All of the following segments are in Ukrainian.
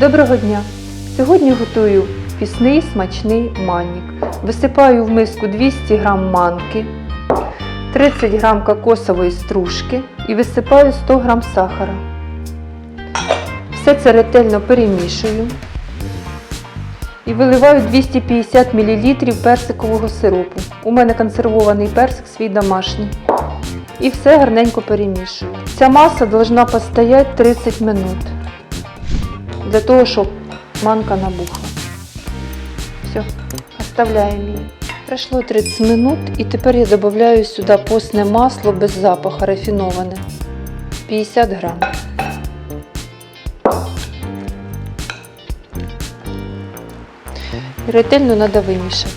Доброго дня! Сьогодні готую пісний смачний манник. Висипаю в миску 200 г манки, 30 г кокосової стружки і висипаю 100 г сахара. Все це ретельно перемішую і виливаю 250 мл персикового сиропу. У мене консервований персик свій домашній. І все гарненько перемішую. Ця маса повинна постояти 30 минут для того, щоб манка набухла. Все, оставляємо її. Пройшло 30 минут і тепер я додаю сюди постне масло без запаху рафіноване. 50 грам. І ретельно треба вимішати.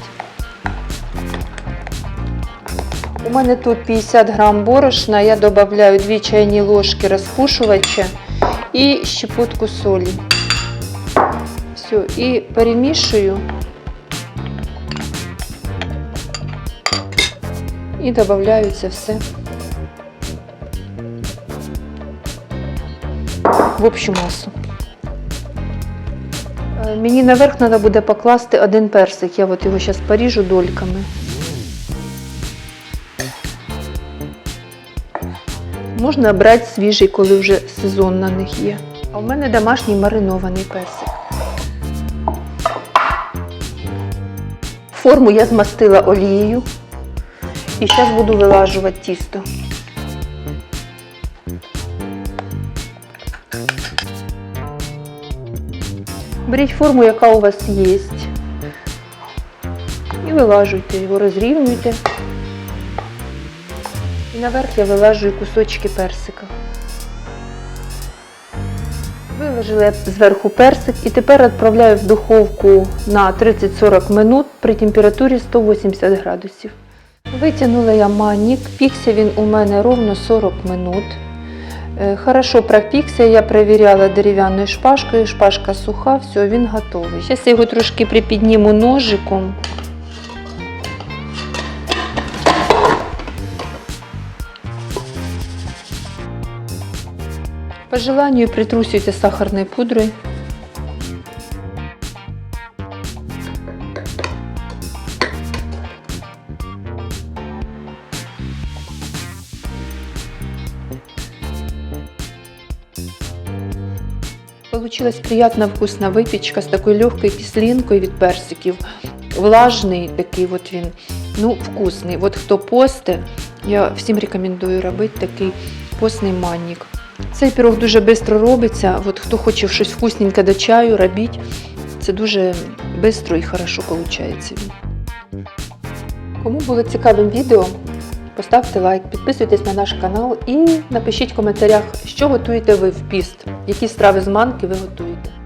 У мене тут 50 грам борошна, я додаю 2 чайні ложки розпушувача і щепотку солі. Все, і перемішую. І додаю це все в общу масу. Е, Мені наверх треба буде покласти один персик. Я от його зараз поріжу дольками. Можна брати свіжий, коли вже сезон на них є. А в мене домашній маринований персик. Форму я змастила олією і зараз буду вилажувати тісто. Беріть форму, яка у вас є. І вилажуйте його, розрівнюйте. І наверх я вилажую кусочки персика. Виложила зверху персик і тепер відправляю в духовку на 30-40 минут при температурі 180 градусів. Витягнула я манік, пікся він у мене ровно 40 минут. Е, Хорошо пропікся, я перевіряла дерев'яною шпажкою, шпажка суха, все, він готовий. Зараз я його трошки припідніму ножиком. По желанию притрусите сахарной пудрой. Получилась приятная вкусная выпечка с такой легкой кислинкой від персиків. Влажний такий от він, ну вкусний. От хто посте, я всім рекомендую робити такий постний манник. Цей пірог дуже швидко робиться. От хто хоче щось вкусненьке до чаю, робіть. Це дуже швидко і хорошо виходить. Кому було цікавим відео, поставте лайк, підписуйтесь на наш канал і напишіть в коментарях, що готуєте ви в піст, які страви з манки ви готуєте.